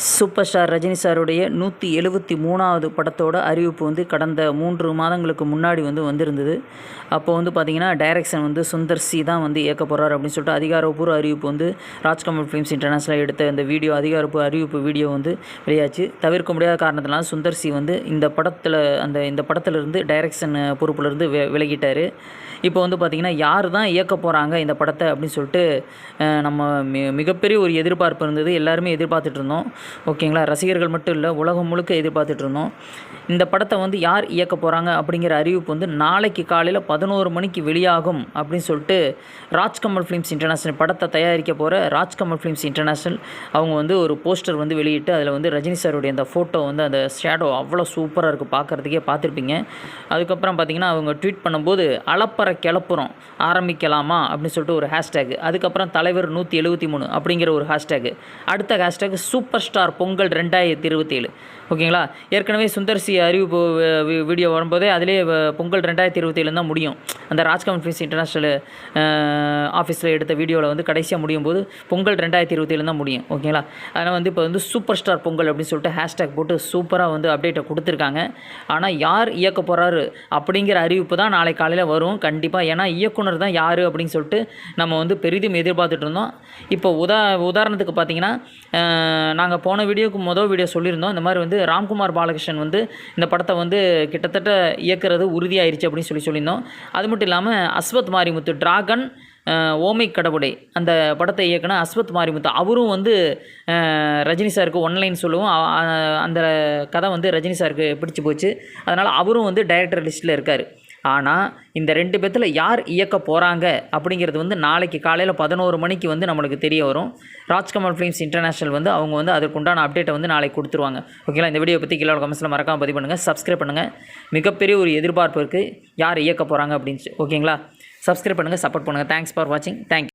Super star Rajini சாருடைய நூற்றி எழுபத்தி மூணாவது படத்தோட அறிவிப்பு வந்து கடந்த மூன்று மாதங்களுக்கு முன்னாடி வந்து வந்திருந்தது. அப்போ வந்து பார்த்திங்கன்னா டைரக்ஷன் வந்து சுந்தர் சி தான் வந்து இயக்க போகிறார் அப்படின்னு சொல்லிட்டு அதிகாரப்பூர்வ அறிவிப்பு வந்து ராஜ்கமல் ஃபிலிம்ஸ் இன்டர்நேஷனல் எடுத்த இந்த வீடியோ அதிகாரப்பூர்வ அறிவிப்பு வீடியோ வந்து வெளியாச்சு. தவிர்க்க முடியாத காரணத்தினால சுந்தர் சி வந்து இந்த படத்தில் அந்த இந்த படத்துலேருந்து டைரக்ஷன் பொறுப்புலேருந்து விலகிட்டார். இப்போ வந்து பார்த்திங்கன்னா யார் தான் இயக்க போகிறாங்க இந்த படத்தை அப்படின்னு சொல்லிட்டு நம்ம மிகப்பெரிய ஒரு எதிர்பார்ப்பு இருந்தது. எல்லாருமே எதிர்பார்த்துட்டு இருந்தோம். ஓகேங்களா? ரசிகர்கள் மட்டும் இல்லை உலகம் முழுக்க எதிர்பார்த்துட்டு இருந்தோம். இந்த படத்தை வந்து யார் இயக்க போகிறாங்க அப்படிங்கிற அறிவிப்பு வந்து நாளைக்கு காலையில் பதினோரு மணிக்கு வெளியாகும் அப்படின்னு சொல்லிட்டு ராஜ்கமல் ஃபிலிம்ஸ் இன்டர்நேஷனல் படத்தை தயாரிக்க போகிற ராஜ்கமல் ஃபிலிம்ஸ் இன்டர்நேஷனல் அவங்க வந்து ஒரு போஸ்டர் வந்து வெளியிட்டு அதில் வந்து ரஜினி சாருடைய அந்த ஃபோட்டோ வந்து அந்த ஷேடோ அவ்வளோ சூப்பராக இருக்குது பார்க்குறதுக்கே பார்த்துருப்பீங்க. அதுக்கப்புறம் பார்த்தீங்கன்னா அவங்க ட்வீட் பண்ணும்போது அளப்பற கிளப்புறம் ஆரம்பிக்கலாமா? அப்படின்னு சொல்லிட்டு ஒரு ஹேஷ்டேக் அதுக்கப்புறம் தலைவர் நூற்றி எழுபத்தி மூணு அப்படிங்கிற ஒரு ஹேஷ்டேக் அடுத்த ஹேஷ்டேக் சூப்பர் ஸ்டார் பொங்கல் ரெண்டாயிரத்தி இருபத்தேழு ஓகேங்களா? ஏற்கனவே சுந்தர்சி அறிவிப்பு வீடியோ வரும்போதே அதிலே பொங்கல் ரெண்டாயிரத்தி இருபத்தேழு தான் முடியும். அந்த ராஜ்கமன் ஃபிலிம்ஸ் இன்டர்நேஷ்னல் ஆஃபீஸில் எடுத்த வீடியோவில் வந்து கடைசியாக முடியும் போது பொங்கல் ரெண்டாயிரத்தி இருபத்தேழு தான் முடியும். ஓகேங்களா? அதனால் வந்து இப்போ வந்து சூப்பர் ஸ்டார் பொங்கல் அப்படின்னு சொல்லிட்டு ஹேஷ்டேக் போட்டு சூப்பராக வந்து அப்டேட்டை கொடுத்துருக்காங்க. ஆனால் யார் இயக்க போகிறாரு அப்படிங்கிற அறிவிப்பு தான் நாளை காலையில் வரும். கண்டிப்பாக ஏன்னா இயக்குனர் தான் யார் அப்படின்னு சொல்லிட்டு நம்ம வந்து பெரிதும் எதிர்பார்த்துட்டு இருந்தோம். இப்போ உதா உதாரணத்துக்கு பார்த்தீங்கன்னா நாங்கள் போன வீடியோக்கு மொதல் வீடியோ சொல்லியிருந்தோம். இந்த மாதிரி வந்து ராம்குமார் பாலகிருஷ்ணன் வந்து இந்த படத்தை வந்து கிட்டத்தட்ட இயக்குறது உறுதியாயிருச்சு அப்படின்னு சொல்லி சொல்லியிருந்தோம். அது மட்டும் இல்லாமல் அஸ்வத் மாரிமுத்து டிராகன் ஓமை கடவுடை அந்த படத்தை இயக்குன அஸ்வத் மாரிமுத்து அவரும் வந்து ரஜினி சாருக்கு ஒன்லைன் சொல்லுவோம். அந்த கதை வந்து ரஜினி சாருக்கு பிடிச்சி போச்சு. அதனால் அவரும் வந்து டைரக்டர் லிஸ்ட்டில் இருக்கார். ஆனால் இந்த ரெண்டு பேர்த்தில் யார் இயக்க போகிறாங்க அப்படிங்கிறது வந்து நாளைக்கு காலையில் பதினோரு மணிக்கு வந்து நம்மளுக்கு தெரிய வரும். ராஜ்கமல் ஃபிலிம்ஸ் இன்டர்நேஷனல் வந்து அவங்க வந்து அதற்குண்டான அப்டேட்டை வந்து நாளைக்கு கொடுத்துருவாங்க. ஓகேங்களா இந்த வீடியோ பற்றி கீழே கமெண்ட்ஸில் மறக்காமல் பதிவு பண்ணுங்கள் சப்ஸ்கிரைப் பண்ணுங்கள் மிகப்பெரிய ஒரு எதிர்பார்ப்பு இருக்குது யார் இயக்க போகிறாங்க அப்படின்னு. ஓகேங்களா சப்ஸ்கிரைப் பண்ணுங்கள் சப்போர்ட் பண்ணுங்கள் தேங்க்ஸ் ஃபார் வாட்சிங் தேங்க்யூ